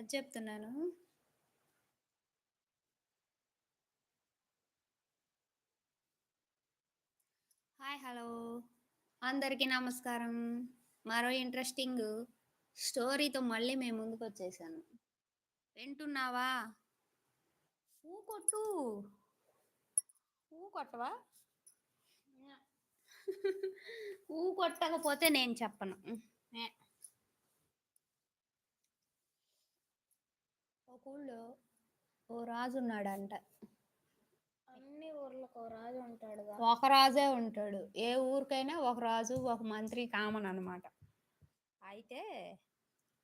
కథ చెప్తున్నాను. Hi hello అందరికీ నమస్కారం. మరో ఇంట్రెస్టింగ్ స్టోరీతో మళ్ళీ మీ ముందుకొచ్చేసాను. వింటున్నావా? ఊ కొట్టు. ఊ కొట్టవా? ఊ కొట్టకపోతే నేను చెప్పను. ఏ. ఒక ఊళ్ళో ఓ రాజు ఉన్నాడంట. అన్ని ఊర్లకు ఓ రాజు ఉంటాడుగా ఒక రాజే ఉంటాడు. ఏ ఊరికైనా ఒక రాజు, ఒక మంత్రి కామన్ అన్నమాట. అయితే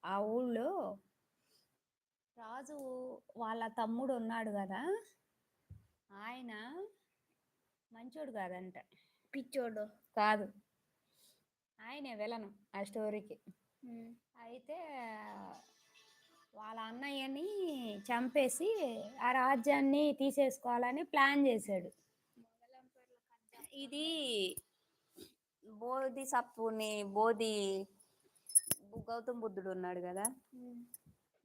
ఆ ఊళ్ళో రాజు వాళ్ళ తమ్ముడు ఉన్నాడు కదా ఆయన మంచోడు కాదంట. పిచ్చోడు కాదు. ఆయనే విలను ఆ స్టోరీకి. అయితే వాళ్ళ అన్నయ్యని చంపేసి ఆ రాజ్యాన్ని తీసేసుకోవాలని ప్లాన్ చేశాడు. ఇది బోధి సత్వుని బోధి గౌతమ్ బుద్ధుడు ఉన్నాడు కదా?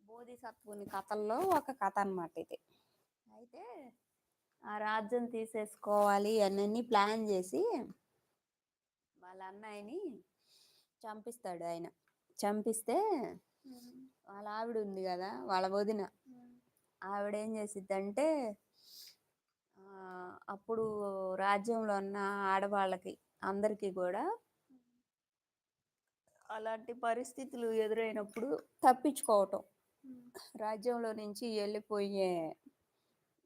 బోధి సత్వుని కథల్లో ఒక కథ అన్నమాట ఇది. అయితే ఆ రాజ్యం తీసేసుకోవాలి అని ప్లాన్ చేసి వాళ్ళ అన్నయ్యని చంపిస్తాడు ఆయన. చంపిస్తే వాళ్ళ ఆవిడ ఉంది కదా వాళ్ళ వదిన. ఆవిడ ఏం చేసిద్దంటే అప్పుడు రాజ్యంలో ఉన్న ఆడవాళ్ళకి అందరికీ కూడా అలాంటి పరిస్థితులు ఎదురైనప్పుడు తప్పించుకోవటం. రాజ్యంలో నుంచి వెళ్ళిపోయే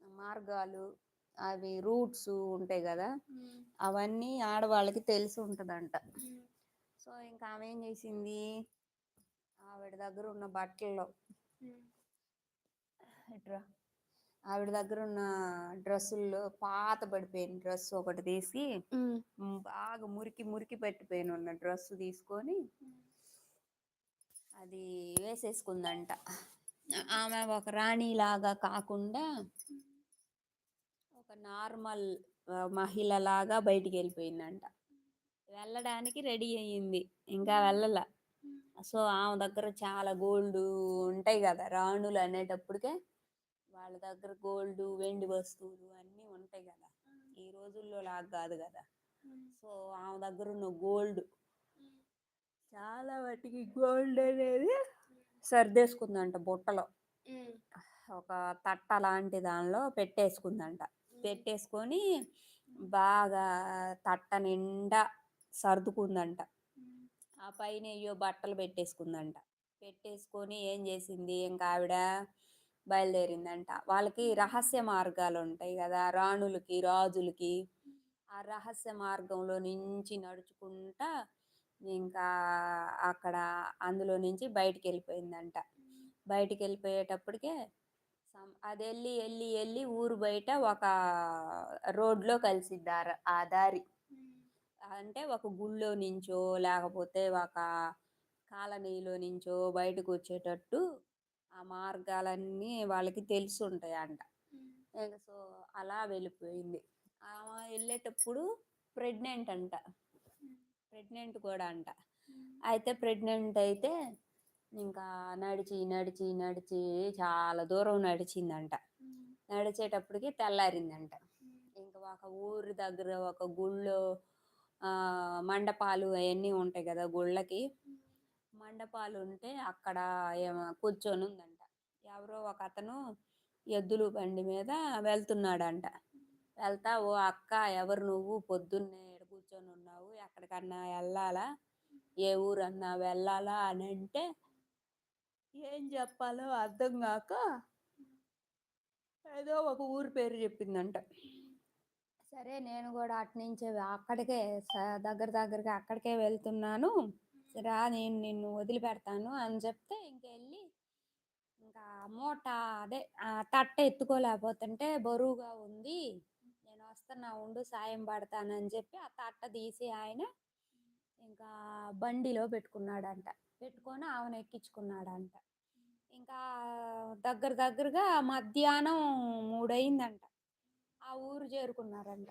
మార్గాలు అవి రూట్స్ ఉంటాయి కదా అవన్నీ ఆడవాళ్ళకి తెలిసి ఉంటుందంట. సో ఇంకా ఆమె ఏం చేసింది? ఆవిడ దగ్గర ఉన్న బట్టల్లో. ఇట్రా. ఆవిడ దగ్గర ఉన్న డ్రెస్సుల్లో పాత పడిపోయిన డ్రెస్ ఒకటి తీసి బాగా మురికి మురికి పెట్టిపోయిన ఉన్న డ్రెస్ తీసుకొని అది వేసేసుకుందంట. ఆమె ఒక రాణి లాగా కాకుండా ఒక నార్మల్ మహిళలాగా బయటికి వెళ్ళిపోయిందంట. వెళ్ళడానికి రెడీ అయ్యింది. ఇంకా వెళ్ళల. సో ఆమె దగ్గర చాలా గోల్డ్ ఉంటాయి కదా రాణులు అనేటప్పటికే వాళ్ళ దగ్గర గోల్డ్ వెండి వస్తువులు అన్నీ ఉంటాయి కదా ఈ రోజుల్లో లాగా కాదు కదా సో ఆమె దగ్గర ఉన్న గోల్డ్ చాలా వాటికి గోల్డ్ అనేది సర్దేసుకుందంట బుట్టలో. ఒక తట్ట లాంటి దానిలో పెట్టేసుకుందంట. పెట్టేసుకొని బాగా తట్ట నిండా సర్దుకుందంట. ఆ పైన అయ్యో బట్టలు పెట్టేసుకుందంట. పెట్టేసుకొని ఏం చేసింది? ఇంకా ఆవిడ బయలుదేరిందంట. వాళ్ళకి రహస్య మార్గాలు ఉంటాయి కదా రాణులకి రాజులకి. ఆ రహస్య మార్గంలో నుంచి నడుచుకుంటా ఇంకా అక్కడ అందులో నుంచి బయటికి వెళ్ళిపోయిందంట బయటికి వెళ్ళిపోయేటప్పటికే అది వెళ్ళి వెళ్ళి వెళ్ళి ఊరు బయట ఒక రోడ్లో కలిసిద్దారు ఆ దారి. అంటే ఒక గుళ్ళో నుంచో లేకపోతే ఒక కాలనీలో నుంచో బయటకు వచ్చేటట్టు ఆ మార్గాలన్నీ వాళ్ళకి తెలిసి ఉంటాయి అంట ఇంకా సో అలా వెళ్ళిపోయింది. ఆమె వెళ్ళేటప్పుడు ప్రెగ్నెంట్ అంట. ప్రెగ్నెంట్ కూడా అంట. అయితే ప్రెగ్నెంట్ అయితే ఇంకా నడిచి నడిచి నడిచి చాలా దూరం నడిచిందంట. నడిచేటప్పటికి తెల్లారిందంట. ఇంకా ఒక ఊరి దగ్గర ఒక గుళ్ళో మండపాలు అవన్నీ ఉంటాయి కదా గుళ్ళకి. మండపాలు ఉంటే అక్కడ ఏమో కూర్చొని ఉందంట. ఎవరో ఒక అతను ఎద్దులు బండి మీద వెళ్తున్నాడంట. వెళ్తా ఓ అక్క ఎవరు నువ్వు? పొద్దున్నే కూర్చొని ఉన్నావు? ఎక్కడికన్నా వెళ్ళాలా? ఏ ఊరన్నా వెళ్ళాలా? అని అంటే ఏం చెప్పాలో అర్థం కాక ఏదో ఒక ఊరి పేరు చెప్పిందంట. సరే నేను కూడా అటునుంచి అక్కడికే స- దగ్గర దగ్గరగా అక్కడికే వెళ్తున్నాను. రా నేను నిన్ను వదిలిపెడతాను అని చెప్తే ఇంకెళ్ళి ఇంకా మూట అదే తట్ట ఎత్తుకోలేకపోతుంటే బరువుగా ఉంది. నేను వస్తున్నా ఉండు సాయం పడతానని చెప్పి ఆ తట్ట తీసి ఆయన ఇంకా బండిలో పెట్టుకున్నాడంట. పెట్టుకొని ఆమెను ఎక్కించుకున్నాడంట. ఇంకా దగ్గర దగ్గరగా మధ్యాహ్నం మూడయిందంట. ఆ ఊరు చేరుకున్నారంట.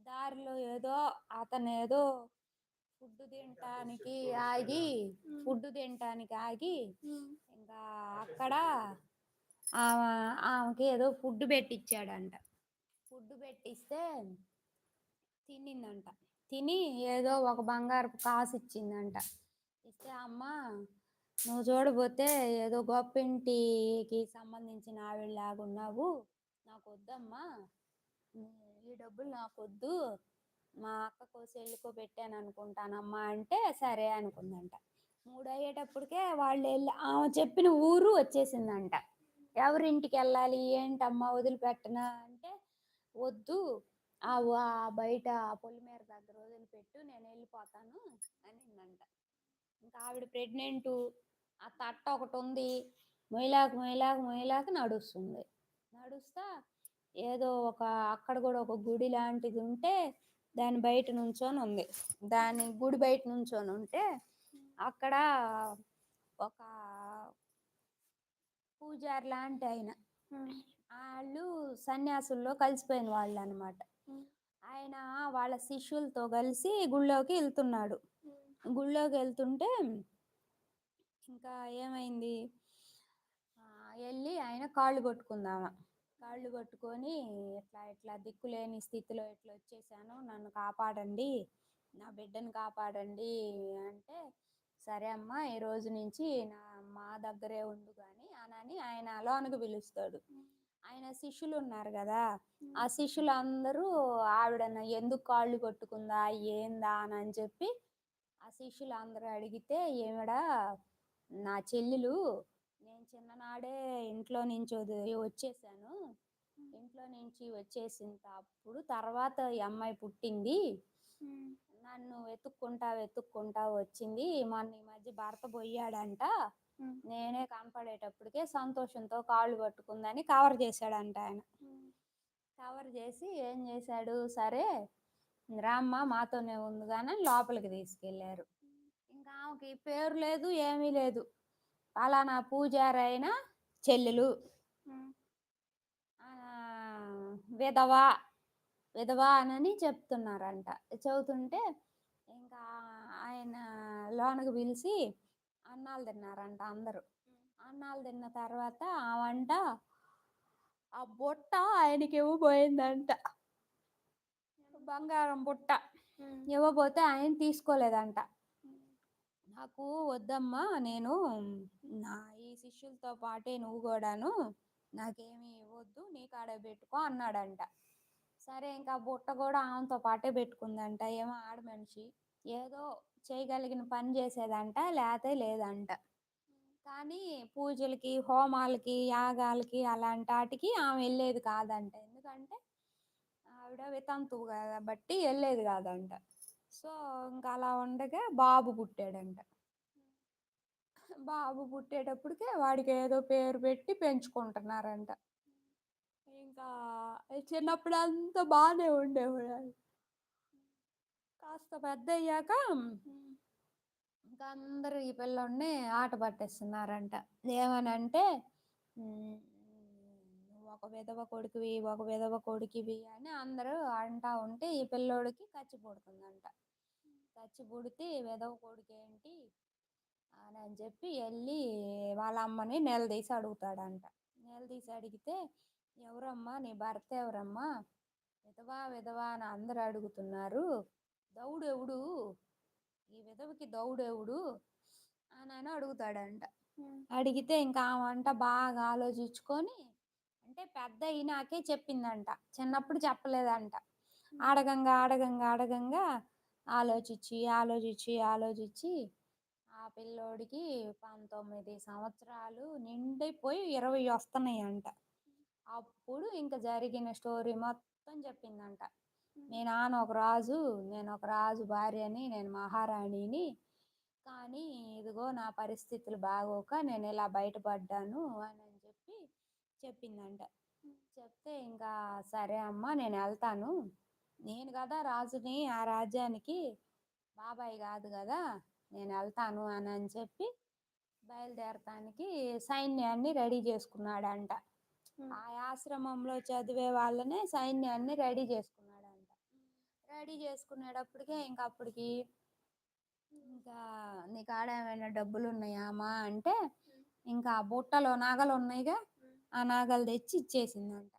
దారిలో ఏదో అతను ఏదో ఫుడ్ తినటానికి ఆగి ఫుడ్ తినటానికి ఆగి ఇంకా అక్కడ అక్కడ ఆమె ఆమెకి ఏదో ఫుడ్ పెట్టిచ్చాడంట. ఫుడ్ పెట్టిస్తే తినిందంట. తిని ఏదో ఒక బంగారపు కాసు ఇచ్చిందంట. ఇస్తే అమ్మ నువ్వు చూడబోతే ఏదో గొప్పింటికి సంబంధించిన ఆవిడలాగా ఉన్నావు. నాకు వద్దమ్మా ఈ డబ్బులు నాకొద్దు. మా అక్క కోసి పెట్టాను అనుకుంటానమ్మా అంటే సరే అనుకుందంట. మూడు అయ్యేటప్పటికే వాళ్ళు వెళ్ళి ఆమె చెప్పిన ఊరు వచ్చేసిందంట. ఎవరింటికి వెళ్ళాలి ఏంటమ్మా వదిలిపెట్టనా? అంటే వద్దు. ఆ బయట ఆ బయట పొలిమేర దగ్గర వదిలిపెట్టు నేను వెళ్ళిపోతాను అనిందంట. ఇంకా ఆవిడ ప్రెగ్నెంట్ ఆ తట్ట ఒకటి ఉంది. మొయిలాకు మొయిలాకు మొయిలాకు నడుస్తుంది. నడుస్తా ఏదో ఒక అక్కడ కూడా ఒక గుడి లాంటిది ఉంటే దాని బయట నుంచొని ఉంది. దాని గుడి బయట నుంచొని ఉంటే అక్కడ ఒక పూజారి లాంటి ఆయన. వాళ్ళు సన్యాసుల్లో కలిసిపోయిన వాళ్ళు అనమాట ఆయన వాళ్ళ శిష్యులతో కలిసి గుళ్ళోకి వెళ్తున్నాడు. గుళ్ళోకి వెళ్తుంటే ఇంకా ఏమైంది? వెళ్ళి ఆయన కాళ్ళు పట్టుకుందామా కాళ్ళు పట్టుకొని ఇట్లా ఇట్లా దిక్కులేని స్థితిలో ఇట్లా వచ్చేసాను నన్ను కాపాడండి నా బిడ్డను కాపాడండి అంటే సరే అమ్మా ఈ రోజు నుంచి నా మా దగ్గరే ఉండు కానీ అనని ఆయన లోనకు పిలుస్తాడు. ఆయన శిష్యులు ఉన్నారు కదా ఆ శిష్యులు అందరూ ఆవిడన ఎందుకు కాళ్ళు కొట్టుకుందా ఏందా అని అని చెప్పి ఆ శిష్యులు అందరూ అడిగితే ఏమిడా నా చెల్లెలు చిన్ననాడే ఇంట్లో నుంచి వచ్చేసాను. ఇంట్లో నుంచి వచ్చేసిన అప్పుడు తర్వాత ఈ అమ్మాయి పుట్టింది. నన్ను వెతుక్కుంటా వెతుక్కుంటా వచ్చింది. మొన్న ఈ మధ్య భర్త పోయాడంట. నేనే కనపడేటప్పటికే సంతోషంతో కాళ్ళు పట్టుకుందని కవర్ చేశాడంట ఆయన. కవర్ చేసి ఏం చేశాడు? సరే రామ్మ మాతోనే ఉంది కానీ లోపలికి తీసుకెళ్ళారు ఇంకా ఆమెకి పేరు లేదు ఏమీ లేదు. పలానా పూజారైన చెల్లెలు. విధవా విధవా అని చెప్తున్నారంట. చెబుతుంటే ఇంకా ఆయన లోనకి పిలిచి అన్నాలు తిన్నారంట అందరూ. అన్నాలు తిన్న తర్వాత ఆ వంట ఆ బుట్ట ఆయనకి ఇవ్వబోయిందంట బంగారం బుట్ట. ఇవ్వబోతే ఆయన తీసుకోలేదంట. నాకు వద్దమ్మా నేను నా ఈ శిష్యులతో పాటే నువ్వు కూడాను నాకేమీ ఇవ్వద్దు నీ కాడే పెట్టుకో అన్నాడంట. సరే ఇంకా బుట్ట కూడా ఆమెతో పాటే పెట్టుకుందంట. ఏమో ఆడ మనిషి ఏదో చేయగలిగిన పని చేసేదంట లేతే లేదంట. కానీ పూజలకి హోమాలకి యాగాలకి అలాంటి వాటికి ఆమె వెళ్ళేది కాదంట. ఎందుకంటే ఆవిడ వితంతువు కాబట్టి వెళ్ళేది కాదంట. సో ఇంకా అలా ఉండగా బాబు పుట్టాడంట. బాబు పుట్టేటప్పటికే వాడికి ఏదో పేరు పెట్టి పెంచుకుంటున్నారంట. ఇంకా చిన్నప్పుడు అంతా బాగానే ఉండేవాడు కాస్త పెద్ద అయ్యాక ఇంకా అందరూ ఈ పిల్లోడిని ఆట పట్టేస్తున్నారంట. ఏమనంటే ఒక విధవ కొడుకువి ఒక విధవ కొడుకువి అని అందరూ అంటా ఉంటే ఈ పిల్లోడికి కచ్చి పుడుతుందంట. కచ్చి పుడితే విధవ కొడుకు ఏంటి అని అని చెప్పి వెళ్ళి వాళ్ళ అమ్మని నిలదీసి అడుగుతాడంట. నిలదీసి అడిగితే ఎవరమ్మా నీ భర్త ఎవరమ్మా? విధవా విధవా అని అందరూ అడుగుతున్నారు. దౌడెవడు ఈ విధవకి దౌడెవడు అని అని అడుగుతాడంట. అడిగితే ఇంకా ఆమంట బాగా ఆలోచించుకొని అంటే పెద్ద అయినాకే చెప్పిందంట. చిన్నప్పుడు చెప్పలేదంట. అడగంగా అడగంగా అడగంగా ఆలోచించి ఆలోచించి ఆలోచించి ఆ పిల్లోడికి పంతొమ్మిది సంవత్సరాలు నిండిపోయి ఇరవై వస్తున్నాయంట. అప్పుడు ఇంకా జరిగిన స్టోరీ మొత్తం చెప్పిందంట. మీ నాన్న ఒక రాజు నేను ఒక రాజు భార్యని నేను మహారాణిని కానీ ఇదిగో నా పరిస్థితులు బాగోక నేను ఇలా బయటపడ్డాను అని అని చెప్పి చెప్పిందంట. చెప్తే ఇంకా సరే అమ్మా నేను వెళ్తాను. నేను కదా రాజుని ఆ రాజ్యానికి బాబాయ్ కాదు కదా నేను వెళ్తాను అని అని చెప్పి బయలుదేరటానికి సైన్యాన్ని రెడీ చేసుకున్నాడంట. ఆ ఆశ్రమంలో చదివే వాళ్ళనే సైన్యాన్ని రెడీ చేసుకున్నాడంట. రెడీ చేసుకునేటప్పటికే ఇంకా అప్పటికి ఇంకా నీకు ఆడ ఏమైనా డబ్బులు ఉన్నాయా అమ్మా అంటే ఇంకా బుట్టలో నగలు ఉన్నాయిగా ఆ నగలు తెచ్చి ఇచ్చేసిందంట.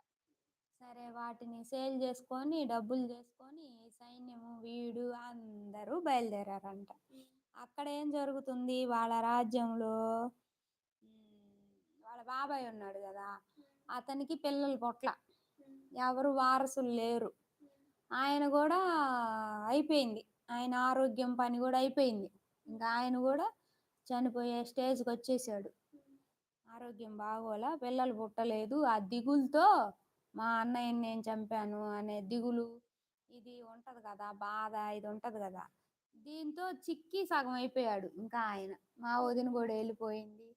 సరే వాటిని సేల్ చేసుకొని డబ్బులు చేసుకొని సైన్యము వీడు అందరూ బయలుదేరారంట. అక్కడ ఏం జరుగుతుంది? వాళ్ళ రాజ్యంలో వాళ్ళ బాబాయ్ ఉన్నాడు కదా అతనికి పిల్లలు పొట్ల. ఎవరు వారసులు లేరు. ఆయన కూడా అయిపోయింది. ఆయన ఆరోగ్యం పని కూడా అయిపోయింది. ఇంకా ఆయన కూడా చనిపోయే స్టేజ్కి వచ్చేసాడు. ఆరోగ్యం బాగోలా పిల్లలు పుట్టలేదు ఆ దిగులుతో మా అన్నయ్యని నేను చంపాను అనే దిగులు ఇది ఉంటది కదా బాధ ఇది ఉంటది కదా. దీంతో చిక్కి సగం అయిపోయాడు ఇంకా ఆయన. మా వదిన కూడా వెళ్ళిపోయింది.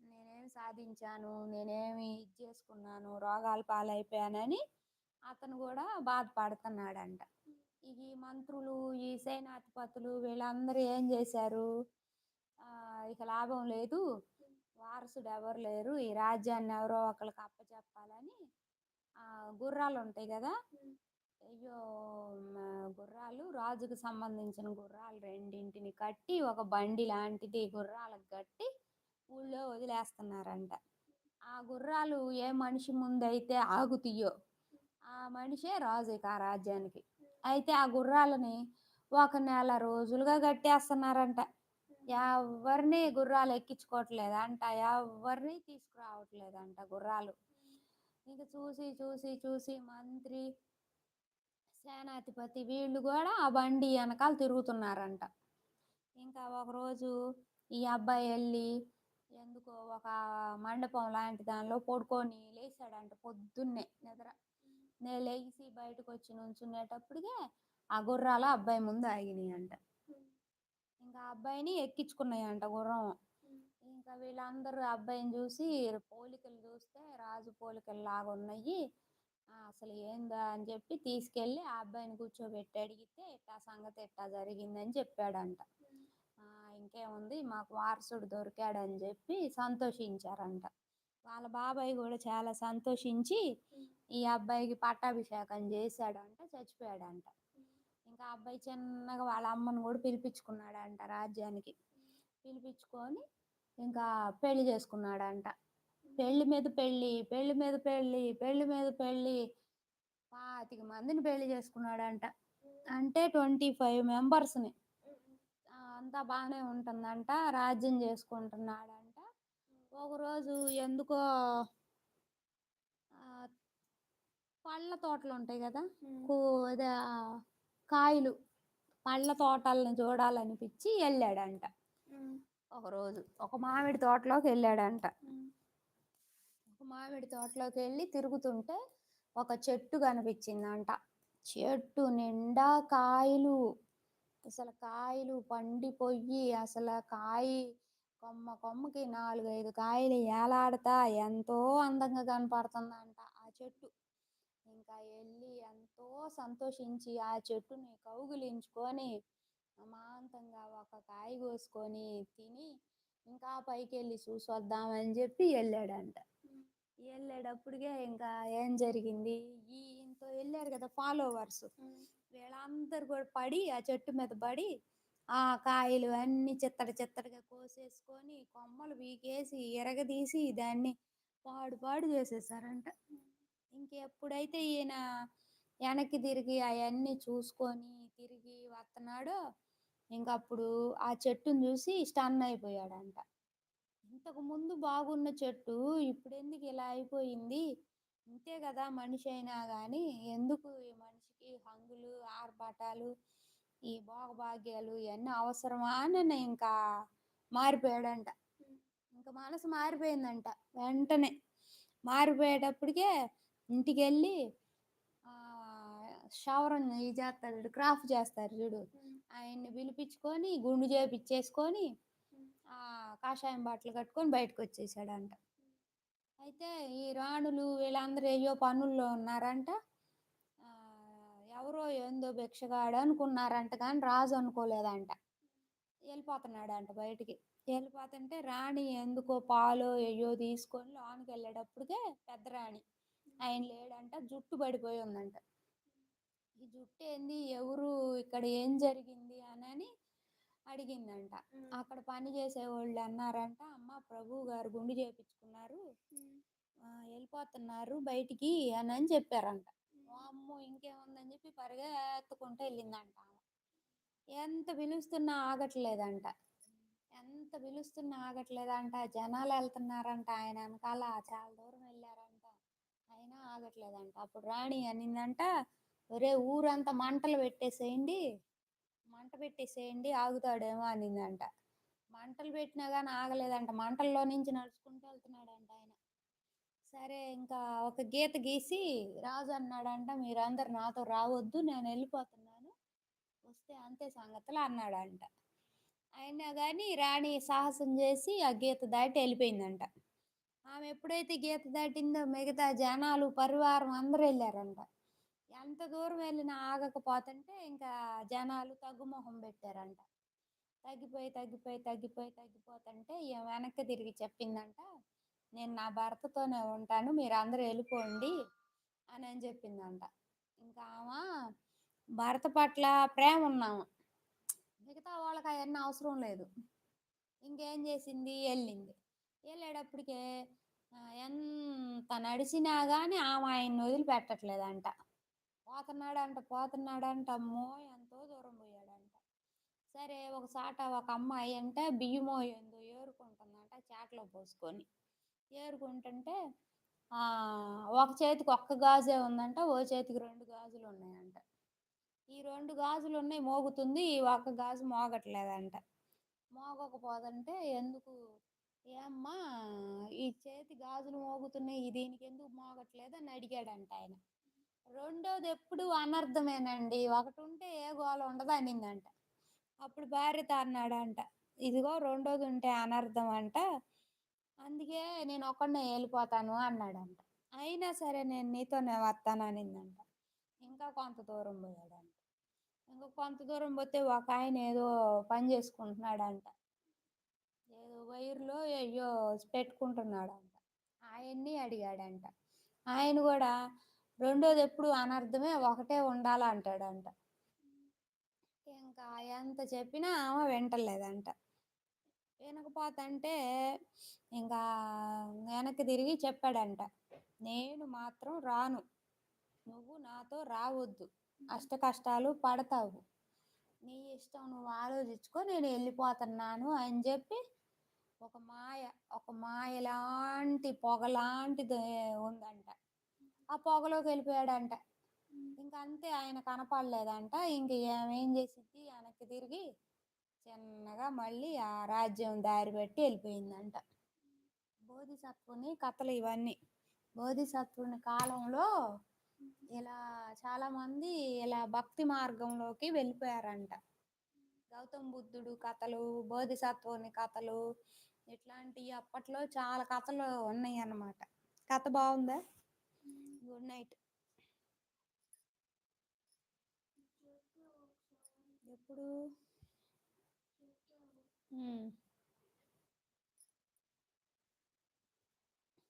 నేనేమి సాధించాను నేనేమి ఇది చేసుకున్నాను రోగాల పాలైపోయానని అతను కూడా బాధపడుతున్నాడంట. ఈ మంత్రులు ఈ సేనాధిపతులు వీళ్ళందరూ ఏం చేశారు? ఇక లాభం లేదు. వారసుడు ఎవరు లేరు. ఈ రాజ్యాన్ని ఎవరో ఒకరికి అప్పచెప్పాలని గుర్రాలు ఉంటాయి కదా అయ్యో! గుర్రాలు రాజుకు సంబంధించిన గుర్రాలు రెండింటిని కట్టి ఒక బండి లాంటిది గుర్రాలకు కట్టి ఊళ్ళో వదిలేస్తున్నారంట. ఆ గుర్రాలు ఏ మనిషి ముందైతే ఆగుతాయో ఆ మనిషే రాజు ఇక ఆ రాజ్యానికి. అయితే ఆ గుర్రాలని ఒక నెల రోజులుగా కట్టేస్తున్నారంట. ఎవరిని గుర్రాలు ఎక్కించుకోవట్లేదంట ఎవరిని తీసుకురావట్లేదంట గుర్రాలు. ఇంక చూసి చూసి చూసి మంత్రి సేనాధిపతి వీళ్ళు కూడా ఆ బండి వెనకాల తిరుగుతున్నారంట. ఇంకా ఒకరోజు ఈ అబ్బాయి వెళ్ళి ఎందుకో ఒక మండపం లాంటి దానిలో పడుకొని లేచాడంట పొద్దున్నే నిద్ర. నేను లేచి బయటకు వచ్చి నుంచునేటప్పటికే ఆ గుర్రాలు అబ్బాయి ముందు ఆగినాయి అంట ఇంకా అబ్బాయిని ఎక్కించుకున్నాయంట గుర్రం. ఇంకా వీళ్ళందరూ అబ్బాయిని చూసి పోలికలు చూస్తే రాజు పోలికలు లాగా ఉన్నాయి. అసలు ఏందా అని చెప్పి తీసుకెళ్ళి ఆ అబ్బాయిని కూర్చోబెట్టి అడిగితే ఇట్టా సంగతి ఇట్టా జరిగిందని చెప్పాడంట. ఇంకేముంది మాకు వారసుడు దొరికాడని చెప్పి సంతోషించారంట. వాళ్ళ బాబాయ్ కూడా చాలా సంతోషించి ఈ అబ్బాయికి పట్టాభిషేకం చేశాడంట చచ్చిపోయాడంట. ఇంకా అబ్బాయి చిన్నగా వాళ్ళ అమ్మను కూడా పిలిపించుకున్నాడంట రాజ్యానికి. పిలిపించుకొని ఇంకా పెళ్ళి చేసుకున్నాడంట. పెళ్ళి మీద పెళ్ళి పెళ్ళి మీద పెళ్ళి పెళ్ళి మీద పెళ్ళి. పాతిక మందిని పెళ్ళి చేసుకున్నాడంట. అంటే ట్వంటీ ఫైవ్ మెంబర్స్ని. అంతా బాగానే ఉంటుందంట. రాజ్యం చేసుకుంటున్నాడంట. ఒకరోజు ఎందుకో పళ్ళ తోటలు ఉంటాయి కదా? అదే కాయలు. పళ్ళ తోటలను చూడాలనిపించి వెళ్ళాడంట. ఒకరోజు ఒక మామిడి తోటలోకి వెళ్ళాడంట. ఒక మామిడి తోటలోకి వెళ్ళి తిరుగుతుంటే ఒక చెట్టు కనిపించిందంట. చెట్టు నిండా కాయలు. అసలు కాయలు పండిపోయి అసలు కాయ కొమ్మ కొమ్మకి నాలుగైదు కాయలు ఏలాడతా ఎంతో అందంగా కనపడుతుందంట ఆ చెట్టు. ఇంకా వెళ్ళి ఎంతో సంతోషించి ఆ చెట్టుని కౌగిలించుకొని అమాంతంగా ఒక కాయ కోసుకొని తిని ఇంకా పైకి వెళ్ళి చూసి వద్దామని చెప్పి వెళ్ళాడంట వెళ్ళేటప్పటికే ఇంకా ఏం జరిగింది? ఈయనతో వెళ్ళారు కదా ఫాలోవర్స్. వీళ్ళందరూ కూడా పడి ఆ చెట్టు మీద పడి ఆ కాయలు అన్ని చిత్తడి చిత్తడిగా కోసేసుకొని కొమ్మలు పీకేసి ఎరగదీసి దాన్ని పాడు పాడు చేసేసారంట. ఇంకెప్పుడైతే ఈయన వెనక్కి తిరిగి అవన్నీ చూసుకొని తిరిగి వస్తున్నాడో ఇంకప్పుడు ఆ చెట్టుని చూసి స్టన్ అయిపోయాడంట. ఇంతకు ముందు బాగున్న చెట్టు ఇప్పుడు ఎందుకు ఇలా అయిపోయింది? ఇంతే కదా మనిషి అయినా కానీ ఎందుకు ఈ మనిషికి హంగులు ఆర్భాటాలు ఈ భోగభాగ్యాలు ఇవన్నీ అవసరమా అని నేను ఇంకా మారిపోయాడంట. ఇంకా మనసు మారిపోయిందంట వెంటనే. మారిపోయేటప్పటికే ఇంటికి వెళ్ళి క్షవరం ఇది చేస్తాడు చూడు, క్రాఫ్ట్ చేస్తారు చూడు. ఆయన్ని పిలిపించుకొని గుండు చేపిచ్చేసుకొని ఆ కాషాయం బట్టలు కట్టుకొని బయటకు వచ్చేసాడంట అయితే ఈ రాణులు వీళ్ళందరూ ఏయో పనుల్లో ఉన్నారంట. ఎవరో ఏందో భిక్షగాడు అనుకున్నారంట కానీ రాజు అనుకోలేదంట. వెళ్ళిపోతున్నాడంట బయటికి. వెళ్ళిపోతుంటే రాణి ఎందుకో పాలు అయ్యో తీసుకొని లోనికి వెళ్ళేటప్పటికే పెద్ద రాణి. ఆయన లేడంట జుట్టు పడిపోయి ఉందంట. ఈ జుట్టు ఏంది? ఎవరు ఇక్కడ ఏం జరిగింది? అనని అడిగిందంట. అక్కడ పని చేసేవాళ్ళు అన్నారంట. అమ్మ ప్రభు గారు గుండు చేపించుకున్నారు. వెళ్ళిపోతున్నారు బయటికి అని అని చెప్పారంట అమ్మో ఇంకేముందని చెప్పి పరిగెత్తుకుంటూ వెళ్ళిందంట. ఎంత పిలుస్తున్నా ఆగట్లేదంట. ఎంత పిలుస్తున్నా ఆగట్లేదంట. జనాలు వెళ్తున్నారంట. ఆయన వెనకాల చాలా దూరం వెళ్ళారంట. అయినా ఆగట్లేదంట. అప్పుడు రాణి అనిందంట ఒరే ఊరంతా మంటలు పెట్టేసేయండి మంట పెట్టేసేయండి ఆగుతాడేమో అనిందంట. మంటలు పెట్టినా కానీ ఆగలేదంట. మంటల్లో నుంచి నడుచుకుంటూ వెళ్తున్నాడంట ఆయన. సరే ఇంకా ఒక గీత గీసి రాజు అన్నాడంట మీరందరు నాతో రావద్దు నేను వెళ్ళిపోతున్నాను వస్తే అంతే సంగతులు అన్నాడంట. అయినా కానీ రాణి సాహసం చేసి ఆ గీత దాటి వెళ్ళిపోయిందంట. ఆమె ఎప్పుడైతే గీత దాటిందో మిగతా జనాలు పరివారం అందరూ వెళ్ళారంట. అంత దూరం వెళ్ళినా ఆగకపోతుంటే ఇంకా జనాలు తగ్గుమొహం పెట్టారంట. తగ్గిపోయి తగ్గిపోయి తగ్గిపోయి తగ్గిపోతుంటే వెనక్కి తిరిగి చెప్పిందంట నేను నా భర్తతోనే ఉంటాను మీరు అందరూ వెళ్ళిపోండి అని అని చెప్పిందంట. ఇంకా ఆమె భర్త పట్ల ప్రేమ ఉన్నాము. మిగతా వాళ్ళకి అవన్నీ అవసరం లేదు. ఇంకేం చేసింది? వెళ్ళింది. వెళ్ళేటప్పటికే ఎంత నడిచినా కానీ ఆమె ఆయన్ని వదిలిపెట్టట్లేదంట. పోతున్నాడంట పోతున్నాడంట అమ్మో ఎంతో దూరం పోయాడంట. సరే ఒక సాట ఒక అమ్మాయి అంటే బియ్యమో ఏందో ఏరుకుంటుందంట చాట్లో పోసుకొని. ఏరుకుంటుంటే ఒక చేతికి ఒక్క గాజే ఉందంట ఓ చేతికి రెండు గాజులు ఉన్నాయంట. ఈ రెండు గాజులు ఉన్నాయి మోగుతుంది ఈ ఒక్క గాజు మోగట్లేదంట. మోగకపోదంటే ఎందుకు? ఏమ్మా ఈ చేతి గాజులు మోగుతున్నాయి దీనికి ఎందుకు మోగట్లేదు అని అడిగాడంట ఆయన. రెండోది ఎప్పుడు అనర్థమేనండి. ఒకటి ఉంటే ఏ గోల ఉండదు అనిందంట. అప్పుడు భార్యత అన్నాడంట ఇదిగో రెండోది ఉంటే అనర్థం అంట అందుకే నేను ఒక్కడనే వెళ్ళిపోతాను అన్నాడంట. అయినా సరే నేను నీతోనే వస్తాను అనిందంట. ఇంకా కొంత దూరం పోయాడంట. ఇంకా కొంత దూరం పోతే ఒక ఆయన ఏదో పని చేసుకుంటున్నాడంట. ఏదో వైర్లో అయ్యో పెట్టుకుంటున్నాడంట. ఆయన్ని అడిగాడంట. ఆయన కూడా రెండోది ఎప్పుడు అనర్థమే ఒకటే ఉండాలంటాడంట. ఇంకా ఎంత చెప్పినా ఆమె వింటలేదంట. వినకపోతంటే ఇంకా వెనక్కి తిరిగి చెప్పాడంట. నేను మాత్రం రాను. నువ్వు నాతో రావద్దు. అష్ట కష్టాలు పడతావు. నీ ఇష్టం నువ్వు ఆలోచించుకో నేను వెళ్ళిపోతున్నాను అని చెప్పి ఒక మాయ ఒక మాయ లాంటి పొగలాంటిది ఉందంట. ఆ పొగలోకి వెళ్ళిపోయాడంట. ఇంకా అంతే ఆయన కనపడలేదంట. ఇంక ఏమేం చేసిద్ది? వెనక్కి తిరిగి చిన్నగా మళ్ళీ ఆ రాజ్యం దారి పెట్టి వెళ్ళిపోయిందంట. బోధిసత్వుని కథలు ఇవన్నీ. బోధిసత్వుని కాలంలో ఇలా చాలామంది ఇలా భక్తి మార్గంలోకి వెళ్ళిపోయారంట. గౌతమ్ బుద్ధుడు కథలు బోధిసత్వుని కథలు ఇట్లాంటివి అప్పట్లో చాలా కథలు ఉన్నాయి అన్నమాట కథ బాగుందా? గుడ్ నైట్ ఎప్పుడు? ఉమ్.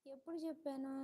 ఎప్పుడు చెప్పాను?